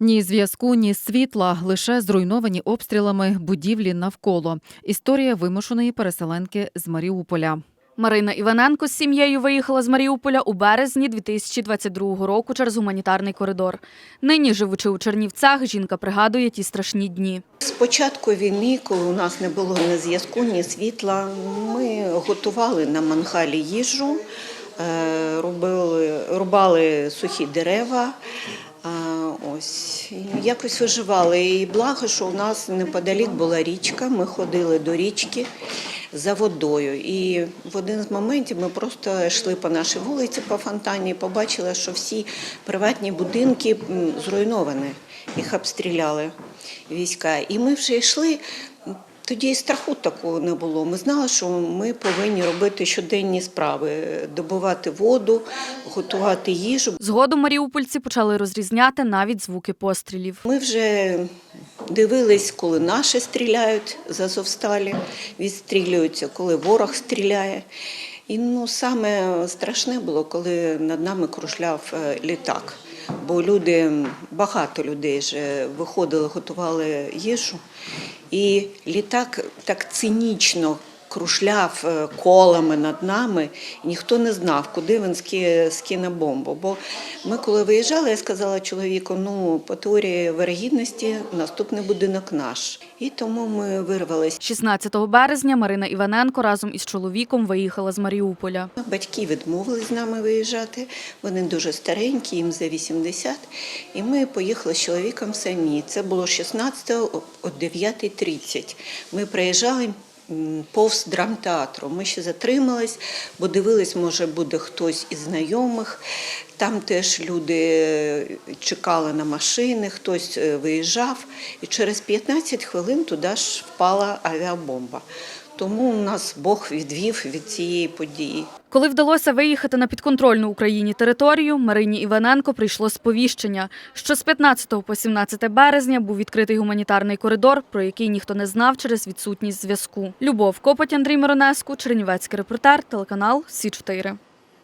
Ні зв'язку, ні світла, лише зруйновані обстрілами будівлі навколо. Історія вимушеної переселенки з Маріуполя. Марина Іваненко з сім'єю виїхала з Маріуполя у березні 2022 року через гуманітарний коридор. Нині, живучи у Чернівцях, жінка пригадує ті страшні дні. З початку війни, коли у нас не було ні зв'язку, ні світла, ми готували на мангалі їжу, е, робили, рубали сухі дерева. Ось якось виживали. І благо, що у нас неподалік була річка. Ми ходили до річки за водою. І в один з моментів ми просто йшли по нашій вулиці по фонтані і побачили, що всі приватні будинки зруйновані. Їх обстріляли війська. І ми вже йшли. Тоді і страху такого не було. Ми знали, що ми повинні робити щоденні справи: добувати воду, готувати їжу. Згодом маріупольці почали розрізняти навіть звуки пострілів. Ми вже дивились, коли наші стріляють з Азовсталі, відстрілюються, коли ворог стріляє. І ну, саме страшне було, коли над нами кружляв е, літак. Бо люди, багато людей вже виходили, готували їжу. І літак так цинічно крушляв е, колами над нами, і ніхто не знав, куди він ски- скине бомбу. Бо ми, коли виїжджали, я сказала чоловіку, ну, по теорії вирогідності наступний будинок наш. І тому ми вирвалися. 16 березня Марина Іваненко разом із чоловіком виїхала з Маріуполя. Батьки відмовились з нами виїжджати. Вони дуже старенькі, їм за 80. І ми поїхали з чоловіком самі. Це було 16-го о 9.30. Ми приїжджали повз драмтеатру. Ми ще затримались, бо дивились, може буде хтось із знайомих. Там теж люди е, чекали на машини, хтось е, виїжджав. І через 15 хвилин туди ж впала авіабомба. Тому нас Бог відвів від цієї події. Коли вдалося виїхати на підконтрольну Україні територію, Марині Іваненко прийшло сповіщення, що з 15 по 17 березня був відкритий гуманітарний коридор, про який ніхто не знав через відсутність зв'язку. Любов Копоть, Андрій Миронеску, Чернівецький репортер, телеканал Сі 4